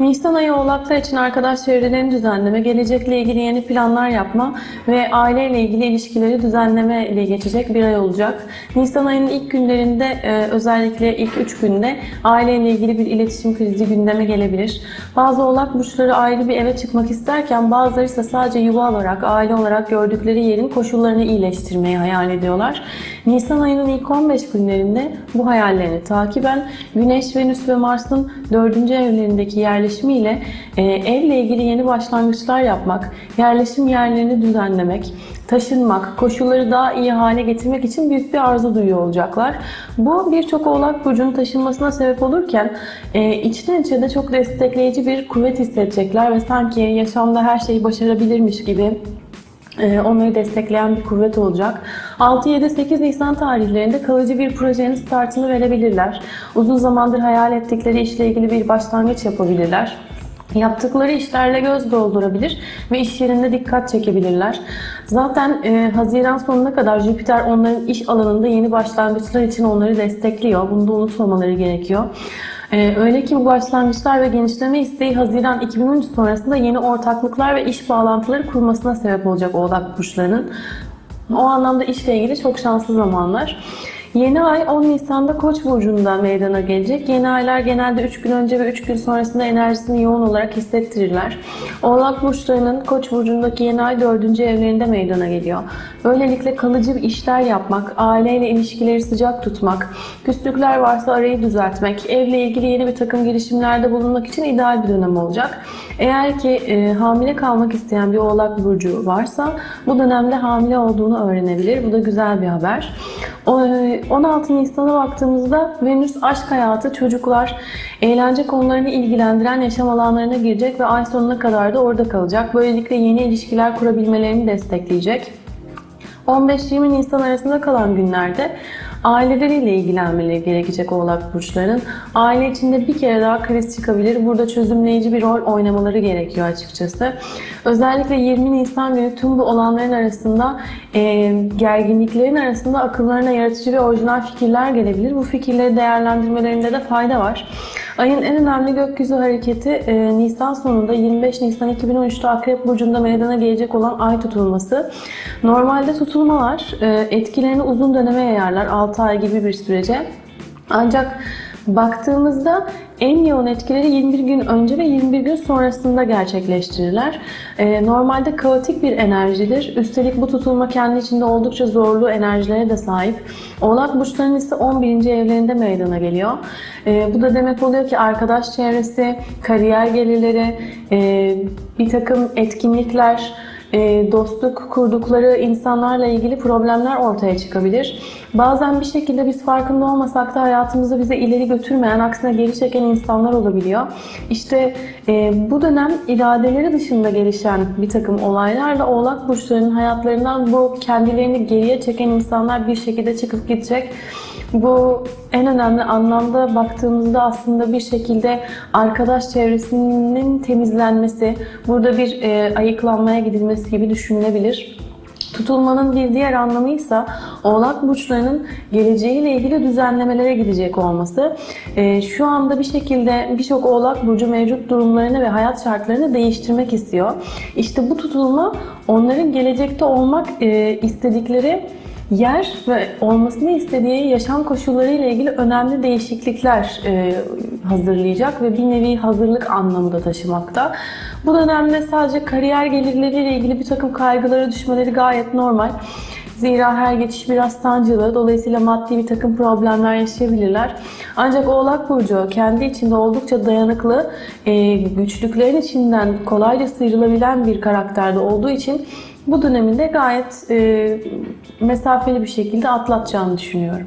Nisan ayı oğlaklar için arkadaş çevrelerini düzenleme, gelecekle ilgili yeni planlar yapma ve aileyle ilgili ilişkileri düzenleme ile geçecek bir ay olacak. Nisan ayının ilk günlerinde e, özellikle ilk 3 günde aileyle ilgili bir iletişim krizi gündeme gelebilir. Bazı oğlak burçları ayrı bir eve çıkmak isterken bazıları ise sadece yuva olarak, aile olarak gördükleri yerin koşullarını iyileştirmeyi hayal ediyorlar. Nisan ayının ilk 15 günlerinde bu hayallerini takiben Güneş, Venüs ve Mars'ın 4. evlerindeki yerleşimiyle e, evle ilgili yeni başlangıçlar yapmak, yerleşim yerlerini düzenlemek, taşınmak, koşulları daha iyi hale getirmek için büyük bir arzu duyuyor olacaklar. Bu birçok oğlak burcunun taşınmasına sebep olurken e, içten içe de çok destekleyici bir kuvvet hissedecekler ve sanki yaşamda her şeyi başarabilirmiş gibi onları destekleyen bir kuvvet olacak. 6-7-8 Nisan tarihlerinde kalıcı bir projenin startını verebilirler. Uzun zamandır hayal ettikleri işle ilgili bir başlangıç yapabilirler. Yaptıkları işlerle göz doldurabilir ve iş yerinde dikkat çekebilirler. Zaten e, Haziran sonuna kadar Jüpiter onların iş alanında yeni başlangıçlar için onları destekliyor. Bunu da unutmamaları gerekiyor. Ee, öyle ki bu başlangıçlar ve genişleme isteği Haziran 2013 sonrasında yeni ortaklıklar ve iş bağlantıları kurmasına sebep olacak Oğlak burçlarının. O anlamda işle ilgili çok şanslı zamanlar. Yeni ay 10 Nisan'da Koç burcunda meydana gelecek. Yeni aylar genelde 3 gün önce ve 3 gün sonrasında enerjisini yoğun olarak hissettirirler. Oğlak burçlarının Koç burcundaki yeni ay 4. evlerinde meydana geliyor. Böylelikle kalıcı bir işler yapmak, aileyle ilişkileri sıcak tutmak, küslükler varsa arayı düzeltmek, evle ilgili yeni bir takım girişimlerde bulunmak için ideal bir dönem olacak. Eğer ki e, hamile kalmak isteyen bir oğlak burcu varsa bu dönemde hamile olduğunu öğrenebilir. Bu da güzel bir haber. O, e, 16 Nisan'a baktığımızda Venüs aşk hayatı, çocuklar, eğlence konularını ilgilendiren yaşam alanlarına girecek ve ay sonuna kadar da orada kalacak. Böylelikle yeni ilişkiler kurabilmelerini destekleyecek. 15-20 Nisan arasında kalan günlerde aileleriyle ilgilenmeleri gerekecek oğlak burçların. Aile içinde bir kere daha kriz çıkabilir. Burada çözümleyici bir rol oynamaları gerekiyor açıkçası. Özellikle 20 Nisan günü tüm bu olanların arasında e, gerginliklerin arasında akıllarına yaratıcı ve orijinal fikirler gelebilir. Bu fikirleri değerlendirmelerinde de fayda var. Ayın en önemli gökyüzü hareketi e, Nisan sonunda 25 Nisan 2013'te Akrep Burcu'nda meydana gelecek olan ay tutulması. Normalde tutulmalar e, etkilerini uzun döneme yayarlar. 6 ay gibi bir sürece. Ancak baktığımızda en yoğun etkileri 21 gün önce ve 21 gün sonrasında gerçekleştirirler. Ee, normalde kaotik bir enerjidir. Üstelik bu tutulma kendi içinde oldukça zorlu enerjilere de sahip. Oğlak burçlarının ise 11. evlerinde meydana geliyor. Ee, bu da demek oluyor ki arkadaş çevresi, kariyer gelirleri, e, bir takım etkinlikler, e, dostluk kurdukları insanlarla ilgili problemler ortaya çıkabilir. Bazen bir şekilde biz farkında olmasak da hayatımızda bize ileri götürmeyen, aksine geri çeken insanlar olabiliyor. İşte e, bu dönem iradeleri dışında gelişen bir takım olaylarla oğlak burçlarının hayatlarından bu kendilerini geriye çeken insanlar bir şekilde çıkıp gidecek. Bu en önemli anlamda baktığımızda aslında bir şekilde arkadaş çevresinin temizlenmesi, burada bir e, ayıklanmaya gidilmesi gibi düşünülebilir. Tutulmanın bir diğer anlamı ise oğlak burçlarının geleceğiyle ilgili düzenlemelere gidecek olması. E, şu anda bir şekilde birçok oğlak burcu mevcut durumlarını ve hayat şartlarını değiştirmek istiyor. İşte bu tutulma onların gelecekte olmak e, istedikleri yer ve olmasını istediği yaşam koşulları ile ilgili önemli değişiklikler e, hazırlayacak ve bir nevi hazırlık anlamı da taşımakta. Bu dönemde sadece kariyer gelirleriyle ilgili bir takım kaygılara düşmeleri gayet normal. Zira her geçiş biraz sancılı, dolayısıyla maddi bir takım problemler yaşayabilirler. Ancak Oğlak Burcu kendi içinde oldukça dayanıklı, e, güçlüklerin içinden kolayca sıyrılabilen bir karakterde olduğu için bu döneminde gayet e, mesafeli bir şekilde atlatacağını düşünüyorum.